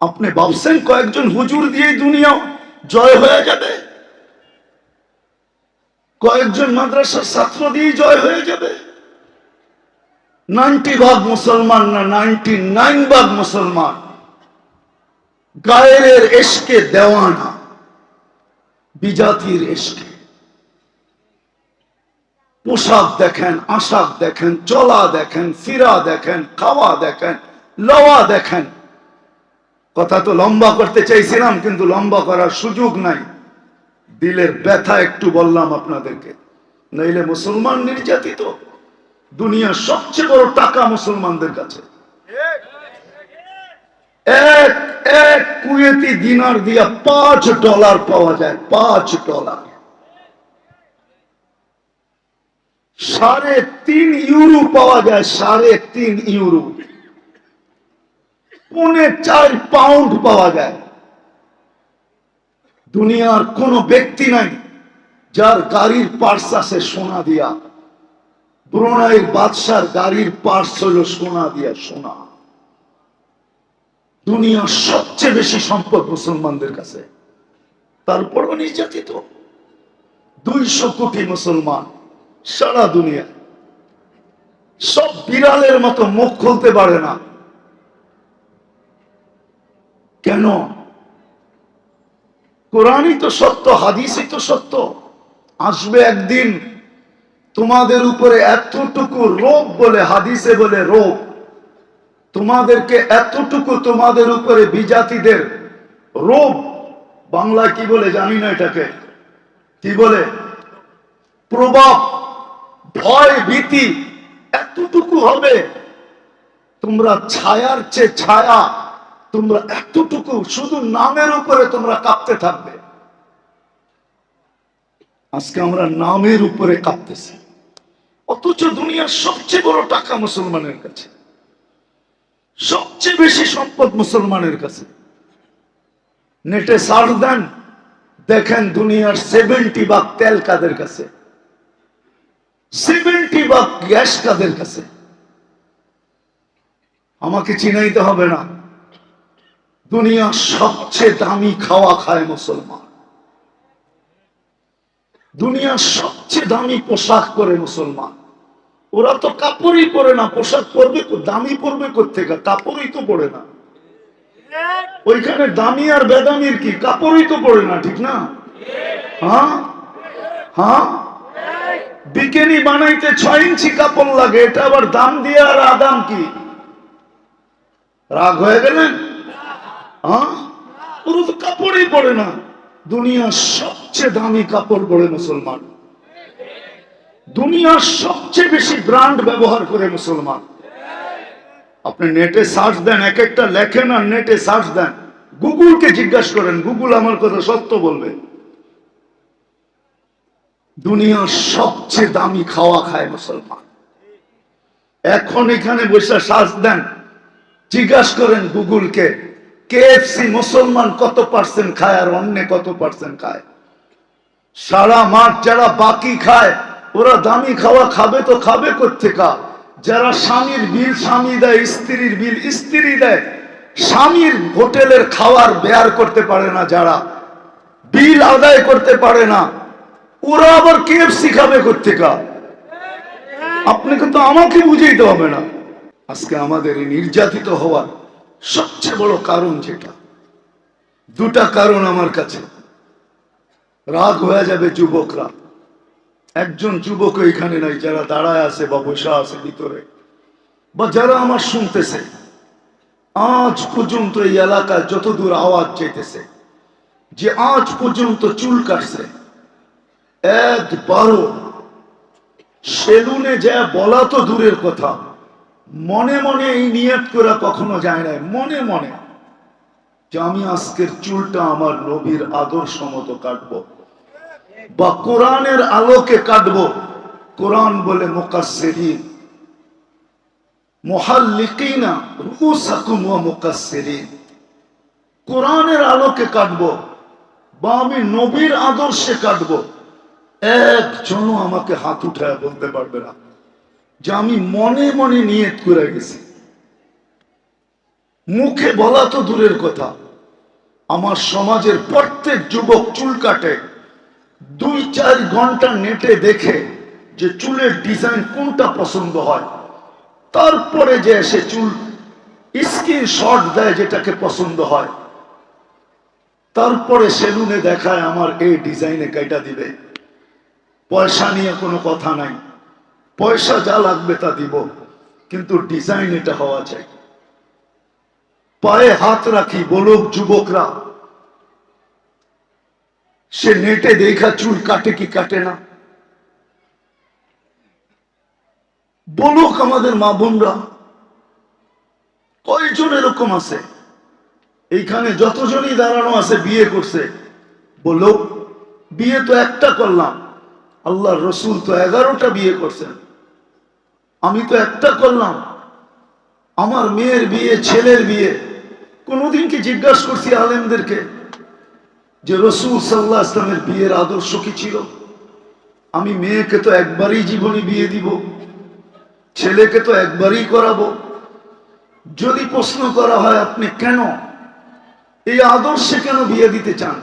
আপনি ভাবছেন কয়েকজন হুজুর দিয়ে দুনিয়া জয় হয়ে যাবে? কয়েকজন মাদ্রাসার ছাত্র দিয়ে জয় হয়ে যাবে? নাইনটি ভাগ মুসলমান না নাইনটি নাইন ভাগ মুসলমান? গায়ের এসকে দেওয়ানা, বিজাতির এসকে পোশাক দেখেন, আশাক দেখেন, চলা দেখেন, ফিরা দেখেন, খাওয়া দেখেন, লওয়া দেখেন। কথা তো লম্বা করতে চাইছিলাম, কিন্তু লম্বা করার সুযোগ নাই। দিলের ব্যথা একটু বললাম আপনাদেরকে। নইলে মুসলমান নির্যাতিত। দুনিয়ার সবচেয়ে বড় টাকা মুসলমানদের কাছে। এক এক কুয়েতি দিনার দিয়া পাঁচ ডলার পাওয়া যায়, পাঁচ ডলার। সাড়ে তিন ইউরো পাওয়া যায়, সাড়ে তিন ইউরো। পৌনে চার পাউন্ড পাওয়া যায়। দুনিয়ার কোন ব্যক্তি নাই যার গাড়ির পার্স আছে সোনা দিয়া। ব্রুনাইয়ের বাদশার গাড়ির পার্স হলো সোনা দিয়া সোনা। দুনিয়ার সবচেয়ে বেশি সম্পদ মুসলমানদের কাছে। তারপরও নির্যাতিত। দুইশো কোটি মুসলমান সারা দুনিয়া। সব বিড়ালের মতো মুখ খুলতে পারে না। কেন? কোরআনই তো সত্য, হাদিসই তো সত্য। আসবে একদিন তোমাদের উপরে এতটুকু রোগ বলে, হাদিসে বলে রোগ, তোমাদেরকে এতটুকু তোমাদের উপরে বিজাতিদের রোগ বাংলা কি বলে জানি না এটাকে। কি বলে? প্রভাব, ভয়, ভীতি এতটুকু হবে, তোমরা ছায়ার চেয়ে ছায়া তোমরা এতটুকু শুধু নামের উপরে তোমরা কাঁপতে থাকবে। আজকে আমরা নামের উপরে কাঁপতেছি। অথচ দুনিয়ার সবচেয়ে বড় টাকা মুসলমানের কাছে। সবচেয়ে বেশি সম্পদ মুসলমানের কাছে। নেটে সার্চ দেন, দেখেন দুনিয়ার সেভেন্টি ভাগ তেল কাদের কাছে? সেভেন্টি ভাগ গ্যাস কাদের কাছে? আমাকে চিনাইতে হবে না। দুনিয়ার সবচেয়ে দামি খাওয়া খায় মুসলমান। দুনিয়ার সবচেয়ে দামি পোশাক পরে মুসলমান। ওরা তো কাপড়ই পরে না, পোশাক পরবে দামি পরবে কোথেকে কাপড়ই তো পরে না। ওইখানে দামি আর বেদামির কি? কাপড়ই তো পরে না, ঠিক না? হ্যাঁ? হ্যাঁ? বিকেনি বানাইতে ছয় ইঞ্চি কাপড় লাগে, এটা আবার দাম দিয়ে আর আদাম কি? রাগ হয়ে গেলেন? হ্যাঁ ওরা তো কাপড়ই পরে না। দুনিয়ার সবচেয়ে দামি কাপড় পরে মুসলমান। দুনিয়ার সবচেয়ে বেশি ব্র্যান্ড ব্যবহার করে মুসলমান। আপনি নেটে সার্চ দেন, এক একটা লেখেন আর নেটে সার্চ দেন। গুগলকে জিজ্ঞাসা করেন, গুগল আমার কথা সত্য বলবে? দুনিয়ার সবচেয়ে দামি খাওয়া খায় মুসলমান। এখন এখানে বসে সার্চ দেন, জিজ্ঞাসা করেন গুগলকে কেএফসি মুসলমান কত পার্সেন্ট খায় আর অন্য কত পার্সেন্ট খায়? সারা মাঠ যারা বাকি খায় ওরা দামি খাওয়া খাবে তো খাবে কোথেকা যারা স্বামীর বিল স্বামী দেয় স্ত্রীর বিল স্ত্রী দেয় স্বামীর হোটেলের খাওয়ার বেয়ার করতে পারে না যারা বিল আদায় করতে পারে না ওরা আবার কেএফসি খাবে কোথেকা আপনাকে কিন্তু আমাকে বুঝেই বুঝাইতে হবে না। আজকে আমাদের এই নির্যাতিত হওয়ার সবচেয়ে বড় কারণ যেটা, দুটা কারণ আমার কাছে। রাগ হয়ে যাবে যুবকরা। একজন যুবক এখানে নাই, যারা দাঁড়ায় আছে বা বসা আছে ভিতরে, বা যারা আমার শুনতেছে। আজ পর্যন্ত এই এলাকায় যতদূর আওয়াজ যেতেছে যে আজ পর্যন্ত চুল কাটছে, একবারও সেলুনে যা বলা তো দূরের কথা মনে মনে এই নিয়ত করে কখনো যায় না মনে মনে যে আমি আজকের চুলটা আমার নবীর আদর্শ মতো কাটবো বা কোরআনের আলোকে কাটবো। কোরআন বলে মোকাসেরিন মহাল্লিকিনা রুসাকুম ওয়া মুকাসসিরিন। কোরআনের আলোকে কাটবো বা আমি নবীর আদর্শে কাটবো। একজনও আমাকে হাত উঠায় বলতে পারবে না। যে আমি মনে মনে নিয়ত করে গেছি। মুখে বলা তো দূরের কথা। আমার সমাজের প্রত্যেক যুবক চুল কাটে। দুই চার ঘণ্টা নেটে দেখে যে চুলের ডিজাইন কোনটা পছন্দ হয়। তারপরে যে সে চুল স্ক্রিন শট দেয় যেটাকে পছন্দ হয়। তারপরে সেলুনে দেখায় আমার এই ডিজাইনে কেটা দিবে। পয়সা নিয়ে কোনো কথা নাই। পয়সা যা লাগবে তা দিব। কিন্তু ডিজাইন এটা হওয়া চাই। পায়ে হাত রাখি বলুক যুবকরা। সে নেটে দেখা চুল কাটে কি কাটে না। বলুক আমাদের মা বোনরা, কয়জন এরকম আছে? এইখানে যতজনই দাঁড়ানো আছে বিয়ে করছে, বলুক, বিয়ে তো একটা করলাম। আল্লাহ রসুল তো এগারোটা বিয়ে করছেন। আমি তো একটা করলাম। আমার মেয়ের বিয়ে, ছেলের বিয়ে। কোনোদিন কি জিজ্ঞাসা করছি আলেমদেরকে যে রসুল সাল্লাহ ইসলামের বিয়ের আদর্শ কি ছিল? আমি মেয়েকে তো একবারই জীবনে বিয়ে দিব, ছেলেকে তো একবারই করাবো। যদি প্রশ্ন করা হয়, আপনি কেন এই আদর্শে কেন বিয়ে দিতে চান?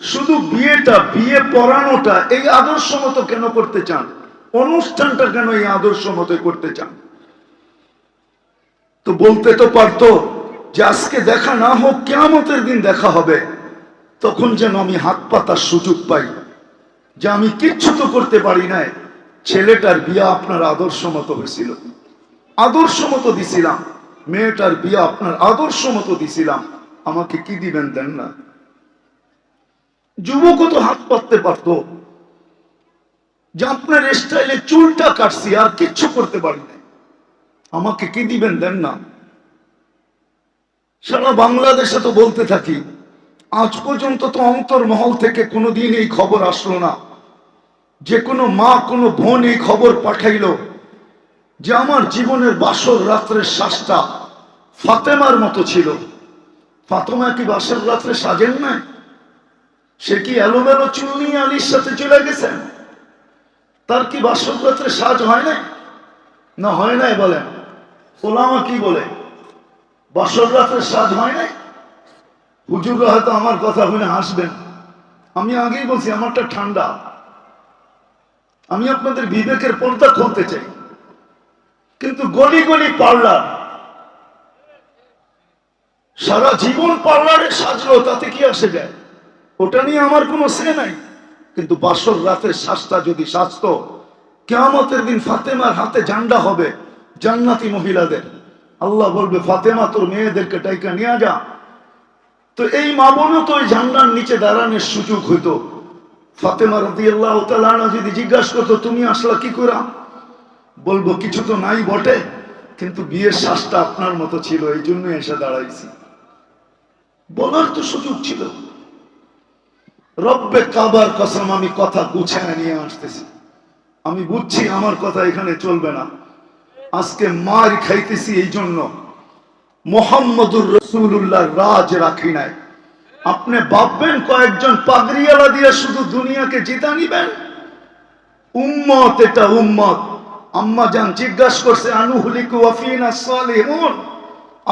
শুধু বিয়েটা, বিয়ে পড়ানোটা, এই আদর্শ মতো কেন করতে চান? অনুষ্ঠানটা কেন এই আদর্শ মতো করতে চান? তো বলতে তো পারতো যে আজকে দেখা না হোক কেমতের দিন দেখা হবে। তখন যেন আমি হাত পাতার সুযোগ পাই যে আমি কিচ্ছু তো করতে পারি নাই। ছেলেটার বিয়া আপনার আদর্শ মতো হয়েছিল। আদর্শ মতো দিছিলাম। মেয়েটার বিয়া আপনার আদর্শ মতো দিছিলাম। আমাকে কি দিবেন দেন না? যুবকও তো হাত পাততে পারতো। যে আপনার স্টাইলে চুলটা কাটছি, আর কিচ্ছু করতে পারি না আমাকে কি দিবেন, দেন না। সারা বাংলাদেশে তো বলতে থাকি, আজ পর্যন্ত তো অন্তর্মহল থেকে কোনোদিন এই খবর আসলো না। যে কোনো মা, কোনো বোন এই খবর পাঠাইলো যে আমার জীবনের বাসর রাত্রের শ্বাসটা ফাতেমার মতো ছিল। ফাতেমা কি বাসর রাত্রে সাজেন নাই? সে কি এলোমেলো চুল নিয়ে আলীর সাথে চলে গেছেন? তার কি বাসর রাত্রে সাজ হয় নাই? না হয় নাই বলেন ওলামা কি বলে? বাসর সাজ হয় নাই? হুজুররা হয়তো আমার কথা শুনে হাসবেন। আমি আগেই বলছি, আমারটা ঠান্ডা। আমি আপনাদের বিবেকের পর্দা খুলতে চাই। কিন্তু গলি গলি পার্লার। সারা জীবন পার্লারে সাজলো, তাতে কি আসে যায় ওটা নিয়ে আমার কোনো সে নাই। কিন্তু বাসর রাতের শ্বাসটা যদি সাজতো, কেয়ামতের দিন ফাতেমার হাতে জান্ডা হবে জান্নাতি মহিলাদের। আল্লাহ বলবে, ফাতেমা, তোর মেয়েদেরকে টাইকা নিয়ে যা। তো এই মা তো ওই ঝান্ডার নিচে দাঁড়ানোর সুযোগ হইতো। ফাতেমা রদি আল্লাহ যদি জিজ্ঞাসা করতো, তুমি আসলা কি করা বলব, কিছু তো নাই বটে, কিন্তু বিয়ের শ্বাসটা আপনার মতো ছিল এই জন্য এসে দাঁড়াইছি। বলার তো সুযোগ ছিল। রব্বে কাবার কসম, আমি কথা গুছায় নিয়ে আসতেছি। আমি বুঝছি আমার কথা এখানে চলবে না। আজকে মার খাইতেছি এই জন্য। মোহাম্মদুর রসুল্লাহ রাজ রাখি নাই। আপনি ভাববেন কয়েকজন পাগড়িয়ালা দিয়ে শুধু দুনিয়াকে জিতা নিবেন? উম্মত এটা উম্মত। আম্মা যান জিজ্ঞাসা করছে, আনুহুলিকু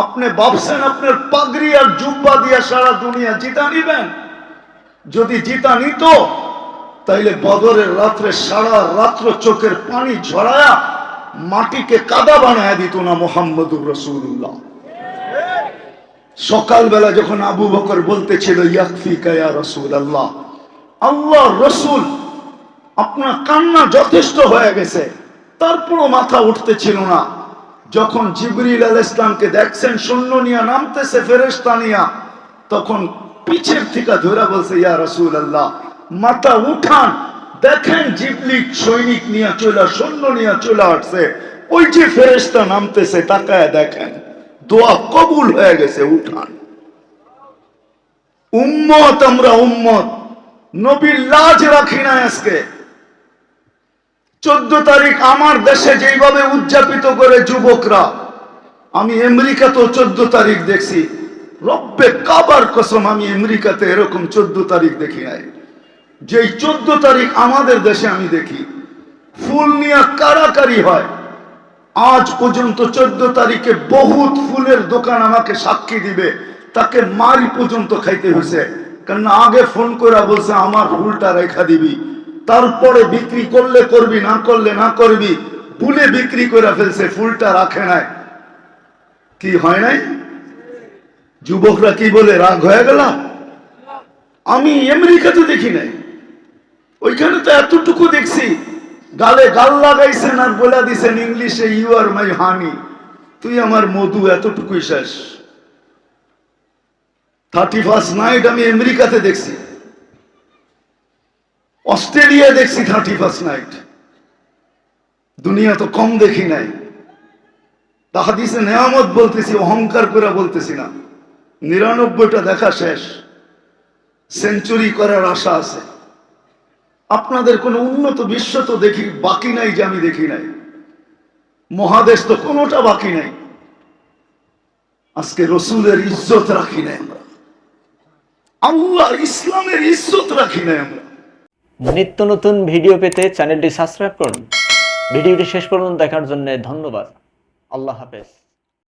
আপনি ভাবছেন আপনার পাগড়ি আর জুব্বা দিয়ে সারা দুনিয়া জিতা নিবেন? যদি জিতা নিত, তাইলে বদরের রাত্রে সারা রাত্র চোখের পানি ঝরায়া মাটিকে কাদা বানায় দিত না মোহাম্মদুর রসুল্লাহ সকালবেলা যখন আবু বকর বলতেছিল আল্লাহ রসুল, আপনার কান্না যথেষ্ট হয়ে গেছে। তারপরও মাথা উঠতেছিল না। যখন জিবরিল আল ইসলামকে দেখছেন শূন্য নিয়ে নামতেছে ফেরেস্তা নিয়া, তখন পিছের থেকে ধরে বলছে, ইয়া রসুল আল্লাহ মাথা উঠান, দেখেন জিবলি সৈনিক নিয়ে চলে, সৈন্য নিয়ে চলে আসছে। ওই যে ফেরেস্তা নামতেছে, তাকায় দেখেন, দোয়া কবুল হয়ে গেছে, উঠান। উম্মত, আমরা উম্মত। নবীর লাজ রাখি না আজকে। চোদ্দ তারিখ আমার দেশে যেইভাবে উদযাপিত করে যুবকরা, আমি আমেরিকাতেও চোদ্দ তারিখ দেখছি। রব্বে কাবার কসম আমি আমেরিকাতে এরকম চোদ্দ তারিখ দেখি নাই। যেই চোদ্দ তারিখ আমাদের দেশে আমি দেখি, ফুল নিয়ে কারাকারি হয়। আজ পর্যন্ত চোদ্দ তারিখে বহুত ফুলের দোকান আমাকে সাক্ষী দিবে, তাকে মারি পর্যন্ত খাইতে হয়েছে কারণ আগে ফোন করে বলছে, আমার ফুলটা রেখা দিবি। তারপরে বিক্রি করলে করবি, না করলে না করবি। ভুলে বিক্রি করে ফেলছে, ফুলটা রাখে নাই। কি হয় নাই? যুবকরা কি বলে, রাগ হয়ে গেল? আমি আমেরিকাতে দেখি নাই। ওইখানে তো এতটুকু দেখছি, গালে গাল লাগাইছেন আর বলে দিছেন ইংলিশে ইউ আর মাই হানি তুই আমার মধু, এতটুকুই শেষ। থার্টি ফার্স্ট নাইট আমি আমেরিকাতে দেখছি। অস্ট্রেলিয়া দেখছি থার্টি ফার্স্ট নাইট দুনিয়া তো কম দেখি নাই। তাহা দিছে নেয়ামত বলতেছি, অহংকার করে বলতেছি না। নিরানব্বইটা দেখা শেষ। সেঞ্চুরি করার আশা আছে। আপনাদের কোনো উন্নত বিশ্ব তো দেখি, বাকি নাই যে আমি দেখি নাই। মহাদেশ তো কোনোটা বাকি নাই। আজকে রসুলের ইজ্জত রাখি নাই আমরা। আল্লাহ ইসলামের ইজ্জত রাখি নাই আমরা। নিত্য নতুন ভিডিও পেতে চ্যানেলটি সাবস্ক্রাইব করুন। ভিডিওটি শেষ পর্যন্ত দেখার জন্য ধন্যবাদ। আল্লাহ হাফেজ।